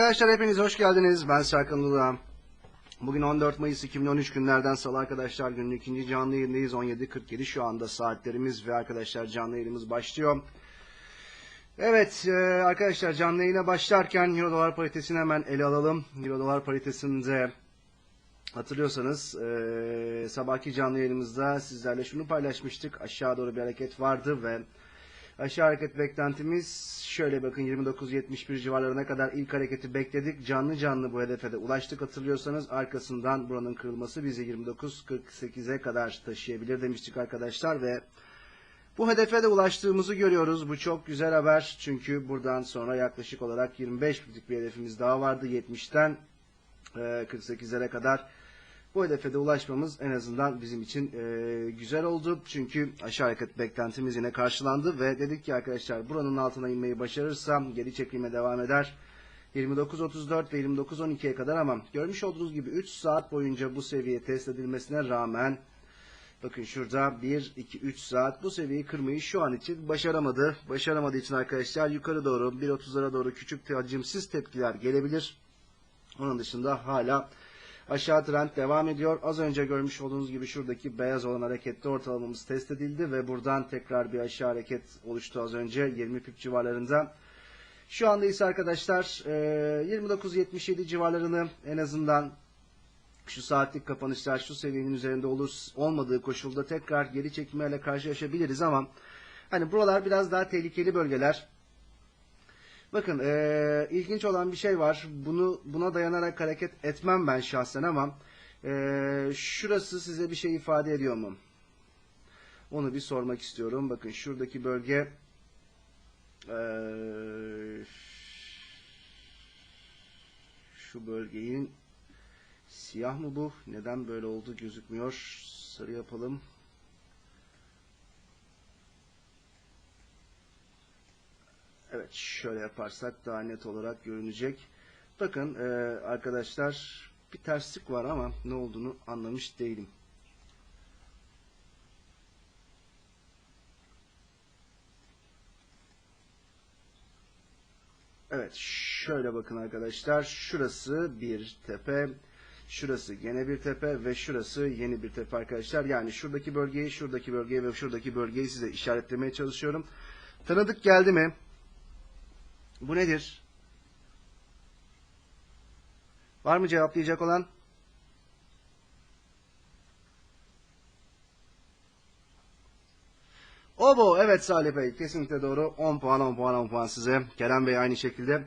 Arkadaşlar hepiniz hoş geldiniz. Ben Serkan Uluğan. Bugün 14 Mayıs 2013 günlerden salı arkadaşlar günün ikinci canlı yayındayız. 17.47 şu anda saatlerimiz ve arkadaşlar canlı yayınımız başlıyor. Evet e, arkadaşlar canlı yayına başlarken Euro dolar paritesini hemen ele alalım. Euro dolar paritesinde hatırlıyorsanız e, sabahki canlı yayınımızda sizlerle şunu paylaşmıştık. Aşağı doğru bir hareket vardı ve Aşağı hareket beklentimiz şöyle bakın 29.71 civarlarına kadar ilk hareketi bekledik. Canlı canlı bu hedefe de ulaştık hatırlıyorsanız. Arkasından buranın kırılması bizi 29.48'e kadar taşıyabilir demiştik arkadaşlar ve bu hedefe de ulaştığımızı görüyoruz. Bu çok güzel haber. Çünkü buradan sonra yaklaşık olarak 25 binlik bir hedefimiz daha vardı. 70'ten e, 48'lere kadar bu hedefe de ulaşmamız en azından bizim için e, güzel oldu. Çünkü aşağı hareket beklentimiz yine karşılandı ve dedik ki arkadaşlar buranın altına inmeyi başarırsam geri çekilme devam eder. 29.34 ve 29.12'ye kadar ama görmüş olduğunuz gibi 3 saat boyunca bu seviye test edilmesine rağmen bakın şurada 1, 2, 3 saat bu seviyeyi kırmayı şu an için başaramadı. Başaramadığı için arkadaşlar yukarı doğru 1.30'lara doğru küçük hacimsiz tepkiler gelebilir. Onun dışında hala Aşağı trend devam ediyor. Az önce görmüş olduğunuz gibi şuradaki beyaz olan harekette ortalamamız test edildi ve buradan tekrar bir aşağı hareket oluştu az önce 20 pip civarlarında. Şu anda ise arkadaşlar 29.77 civarlarını en azından şu saatlik kapanışlar şu seviyenin üzerinde olur olmadığı koşulda tekrar geri çekmeyle karşılaşabiliriz ama hani buralar biraz daha tehlikeli bölgeler. Bakın ee, ilginç olan bir şey var. Bunu buna dayanarak hareket etmem ben şahsen ama ee, şurası size bir şey ifade ediyor mu? Onu bir sormak istiyorum. Bakın şuradaki bölge ee, şu bölgenin siyah mı bu? Neden böyle oldu gözükmüyor. Sarı yapalım. Şöyle yaparsak daha net olarak görünecek. Bakın e, arkadaşlar bir terslik var ama ne olduğunu anlamış değilim. Evet şöyle bakın arkadaşlar şurası bir tepe şurası gene bir tepe ve şurası yeni bir tepe arkadaşlar. Yani şuradaki bölgeyi şuradaki bölgeyi ve şuradaki bölgeyi size işaretlemeye çalışıyorum. Tanıdık geldi mi? Bu nedir? Var mı cevaplayacak olan? Obo, evet Salih Bey, kesinlikle doğru. 10 puan, 10 puan, 10 puan size. Kerem Bey aynı şekilde.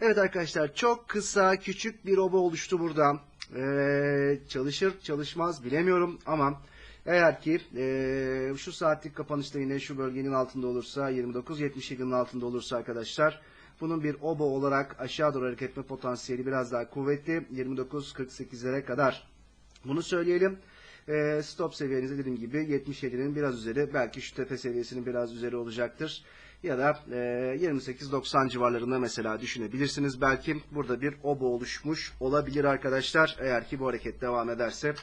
Evet arkadaşlar, çok kısa, küçük bir obo oluştu burada. Ee, çalışır, çalışmaz bilemiyorum ama eğer ki e, şu saatlik kapanışta yine şu bölgenin altında olursa, 29.77'nin altında olursa arkadaşlar, bunun bir obo olarak aşağı doğru hareket etme potansiyeli biraz daha kuvvetli. 29.48'lere kadar. Bunu söyleyelim. E, stop seviyenize dediğim gibi 77'nin biraz üzeri belki şu tepe seviyesinin biraz üzeri olacaktır. Ya da e, 28-90 civarlarında mesela düşünebilirsiniz. Belki burada bir obo oluşmuş olabilir arkadaşlar. Eğer ki bu hareket devam ederse.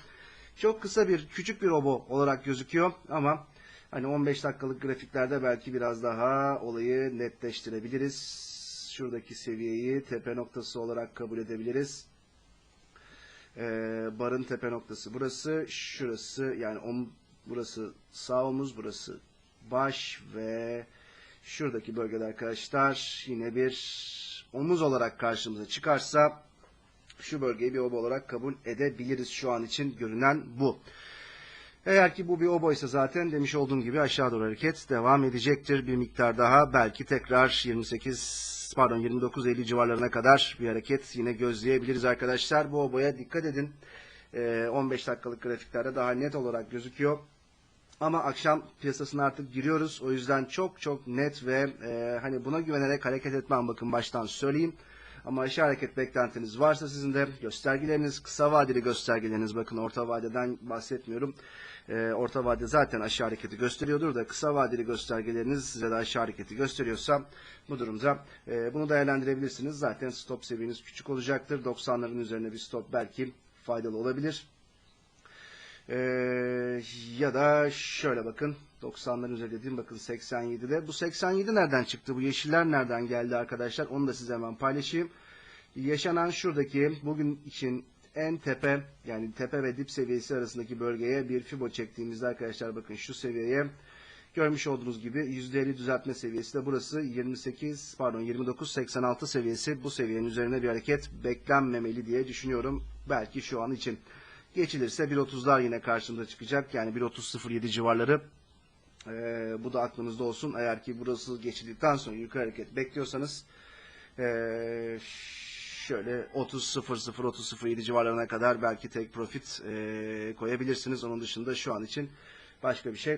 Çok kısa bir küçük bir obo olarak gözüküyor ama hani 15 dakikalık grafiklerde belki biraz daha olayı netleştirebiliriz şuradaki seviyeyi tepe noktası olarak kabul edebiliriz. Ee, barın tepe noktası burası. Şurası yani om, burası sağ omuz, burası baş ve şuradaki bölgede arkadaşlar yine bir omuz olarak karşımıza çıkarsa şu bölgeyi bir oba olarak kabul edebiliriz şu an için görünen bu. Eğer ki bu bir obo ise zaten demiş olduğum gibi aşağı doğru hareket devam edecektir. Bir miktar daha belki tekrar 28 pardon 29.50 civarlarına kadar bir hareket yine gözleyebiliriz arkadaşlar. Bu oboya dikkat edin. 15 dakikalık grafiklerde daha net olarak gözüküyor. Ama akşam piyasasına artık giriyoruz. O yüzden çok çok net ve e, hani buna güvenerek hareket etmem bakın baştan söyleyeyim. Ama aşağı hareket beklentiniz varsa sizin de göstergeleriniz, kısa vadeli göstergeleriniz bakın orta vadeden bahsetmiyorum. E, orta vade zaten aşağı hareketi gösteriyordur da kısa vadeli göstergeleriniz size de aşağı hareketi gösteriyorsa bu durumda e, bunu değerlendirebilirsiniz. Zaten stop seviyeniz küçük olacaktır. 90'ların üzerine bir stop belki faydalı olabilir. E, ya da şöyle bakın 90'ların üzeri dediğim bakın 87'de. Bu 87 nereden çıktı? Bu yeşiller nereden geldi arkadaşlar? Onu da size hemen paylaşayım. yaşanan şuradaki bugün için en tepe yani tepe ve dip seviyesi arasındaki bölgeye bir fibo çektiğimizde arkadaşlar bakın şu seviyeye görmüş olduğunuz gibi %50 düzeltme seviyesi de burası 28 pardon 29.86 seviyesi bu seviyenin üzerine bir hareket beklenmemeli diye düşünüyorum belki şu an için. Geçilirse 1.30'lar yine karşımıza çıkacak yani 1.30.07 civarları ee, bu da aklınızda olsun. Eğer ki burası geçildikten sonra yukarı hareket bekliyorsanız ee, şöyle 30.00 civarlarına kadar belki take profit ee, koyabilirsiniz. Onun dışında şu an için başka bir şey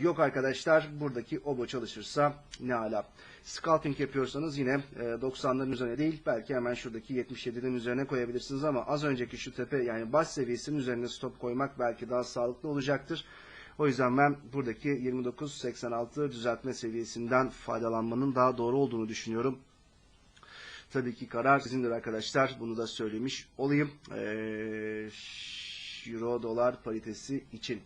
yok arkadaşlar. Buradaki obo çalışırsa ne ala. Scalping yapıyorsanız yine e, 90'ların üzerine değil belki hemen şuradaki 77'nin üzerine koyabilirsiniz ama az önceki şu tepe yani baş seviyesinin üzerine stop koymak belki daha sağlıklı olacaktır. O yüzden ben buradaki 29.86 düzeltme seviyesinden faydalanmanın daha doğru olduğunu düşünüyorum. Tabii ki karar sizindir arkadaşlar. Bunu da söylemiş olayım. Ee, Euro dolar paritesi için.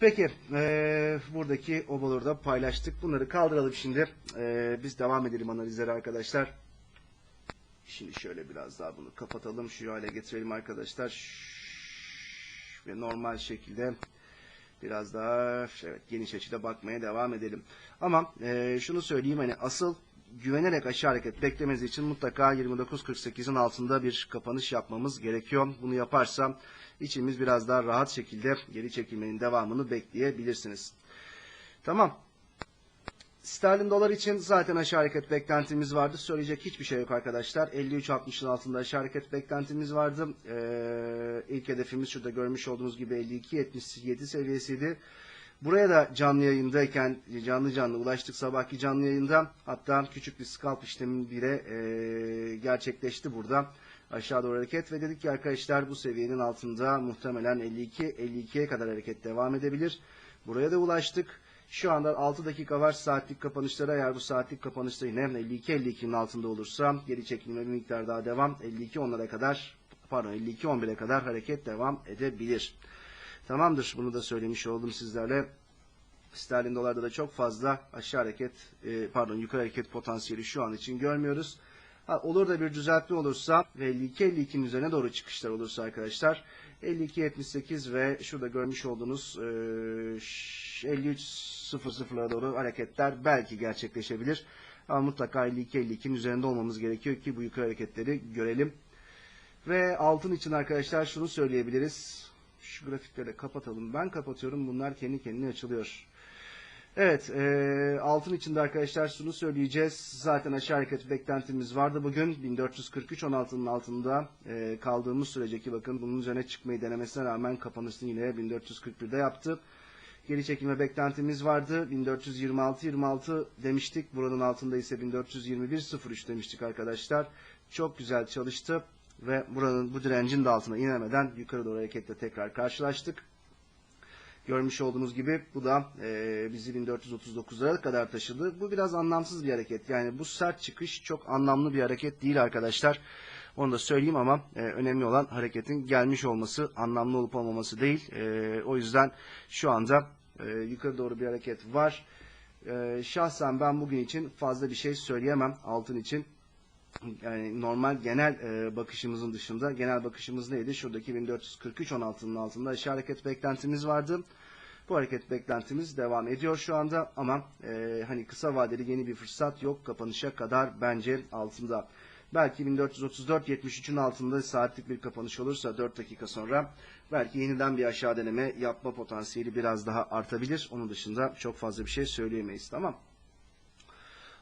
Peki e, buradaki obaları da paylaştık. Bunları kaldıralım şimdi. E, biz devam edelim analizlere arkadaşlar. Şimdi şöyle biraz daha bunu kapatalım. Şu hale getirelim arkadaşlar. Ve normal şekilde biraz daha evet, geniş açıda bakmaya devam edelim. Ama e, şunu söyleyeyim hani asıl güvenerek aşağı hareket beklemeniz için mutlaka 29.48'in altında bir kapanış yapmamız gerekiyor. Bunu yaparsam içimiz biraz daha rahat şekilde geri çekilmenin devamını bekleyebilirsiniz. Tamam. Sterlin dolar için zaten aşağı hareket beklentimiz vardı. Söyleyecek hiçbir şey yok arkadaşlar. 53.60'ın altında aşağı hareket beklentimiz vardı. Ee, ilk hedefimiz şurada görmüş olduğunuz gibi 52.77 seviyesiydi. Buraya da canlı yayındayken canlı canlı ulaştık sabahki canlı yayında. Hatta küçük bir scalp işlemi bile e, gerçekleşti burada. Aşağı doğru hareket ve dedik ki arkadaşlar bu seviyenin altında muhtemelen 52 52'ye kadar hareket devam edebilir. Buraya da ulaştık. Şu anda 6 dakika var saatlik kapanışlara. Eğer bu saatlik kapanışta yine 52-52'nin altında olursa geri çekilme bir miktar daha devam. 52-10'lara kadar pardon 52-11'e kadar hareket devam edebilir. Tamamdır. Bunu da söylemiş oldum sizlerle. Sterlin dolarda da çok fazla aşağı hareket e, pardon yukarı hareket potansiyeli şu an için görmüyoruz. Ha, olur da bir düzeltme olursa ve 52-52'nin üzerine doğru çıkışlar olursa arkadaşlar 52-78 ve şurada görmüş olduğunuz e, 53-00'lara doğru hareketler belki gerçekleşebilir. Ama mutlaka 52-52'nin üzerinde olmamız gerekiyor ki bu yukarı hareketleri görelim. Ve altın için arkadaşlar şunu söyleyebiliriz. Şu grafikleri kapatalım. Ben kapatıyorum. Bunlar kendi kendine açılıyor. Evet, e, altın içinde arkadaşlar şunu söyleyeceğiz. Zaten aşağı hareket beklentimiz vardı bugün. 1443 16'nın altında e, kaldığımız sürece ki bakın bunun üzerine çıkmayı denemesine rağmen kapanışını yine 1441'de yaptı. Geri çekilme beklentimiz vardı. 1426-26 demiştik. Buranın altında ise 1421-03 demiştik arkadaşlar. Çok güzel çalıştı ve buranın bu direncin de altına inemeden yukarı doğru hareketle tekrar karşılaştık. Görmüş olduğunuz gibi bu da e, bizi 1439'lara kadar taşıdı. Bu biraz anlamsız bir hareket. Yani bu sert çıkış çok anlamlı bir hareket değil arkadaşlar. Onu da söyleyeyim ama e, önemli olan hareketin gelmiş olması, anlamlı olup olmaması değil. E, o yüzden şu anda e, yukarı doğru bir hareket var. E, şahsen ben bugün için fazla bir şey söyleyemem altın için yani normal genel e, bakışımızın dışında genel bakışımız neydi? Şuradaki 1443 16'nın altında aşağı hareket beklentimiz vardı. Bu hareket beklentimiz devam ediyor şu anda ama e, hani kısa vadeli yeni bir fırsat yok kapanışa kadar bence altında. Belki 1434-73'ün altında saatlik bir kapanış olursa 4 dakika sonra belki yeniden bir aşağı deneme yapma potansiyeli biraz daha artabilir. Onun dışında çok fazla bir şey söyleyemeyiz tamam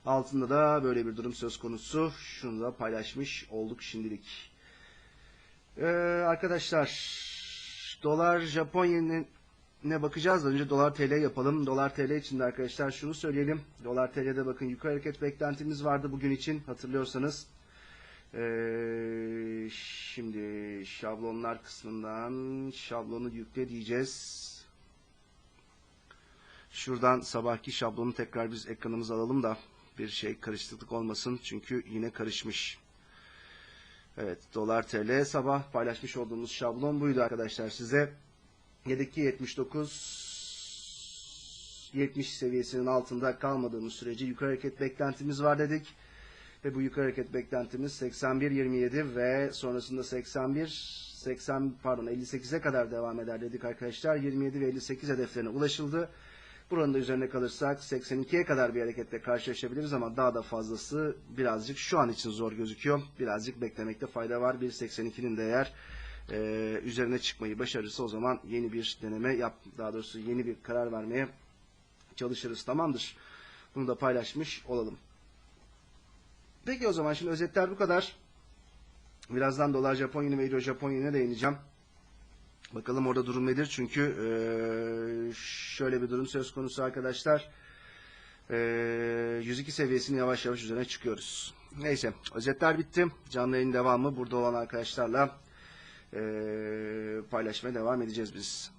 Altında da böyle bir durum söz konusu. Şunu da paylaşmış olduk şimdilik. Ee, arkadaşlar dolar Japonya'nın ne bakacağız önce dolar TL yapalım. Dolar TL için de arkadaşlar şunu söyleyelim. Dolar TL'de bakın yukarı hareket beklentimiz vardı bugün için hatırlıyorsanız. Ee, şimdi şablonlar kısmından şablonu yükle diyeceğiz. Şuradan sabahki şablonu tekrar biz ekranımıza alalım da bir şey karışıklık olmasın. Çünkü yine karışmış. Evet dolar TL sabah paylaşmış olduğumuz şablon buydu arkadaşlar size. 7'ki 79 70 seviyesinin altında kalmadığımız sürece yukarı hareket beklentimiz var dedik. Ve bu yukarı hareket beklentimiz 81-27 ve sonrasında 81 80 pardon 58'e kadar devam eder dedik arkadaşlar. 27 ve 58 hedeflerine ulaşıldı. Buranın da üzerine kalırsak 82'ye kadar bir hareketle karşılaşabiliriz ama daha da fazlası birazcık şu an için zor gözüküyor. Birazcık beklemekte fayda var. 1.82'nin de eğer e, üzerine çıkmayı başarırsa o zaman yeni bir deneme yap, daha doğrusu yeni bir karar vermeye çalışırız. Tamamdır. Bunu da paylaşmış olalım. Peki o zaman şimdi özetler bu kadar. Birazdan dolar Japon yeni ve euro Japon yenine değineceğim. Bakalım orada durum nedir? Çünkü eee, şöyle bir durum söz konusu arkadaşlar. Eee 102 seviyesini yavaş yavaş üzerine çıkıyoruz. Neyse özetler bitti. Canlı yayın devamı burada olan arkadaşlarla eee, paylaşmaya devam edeceğiz biz.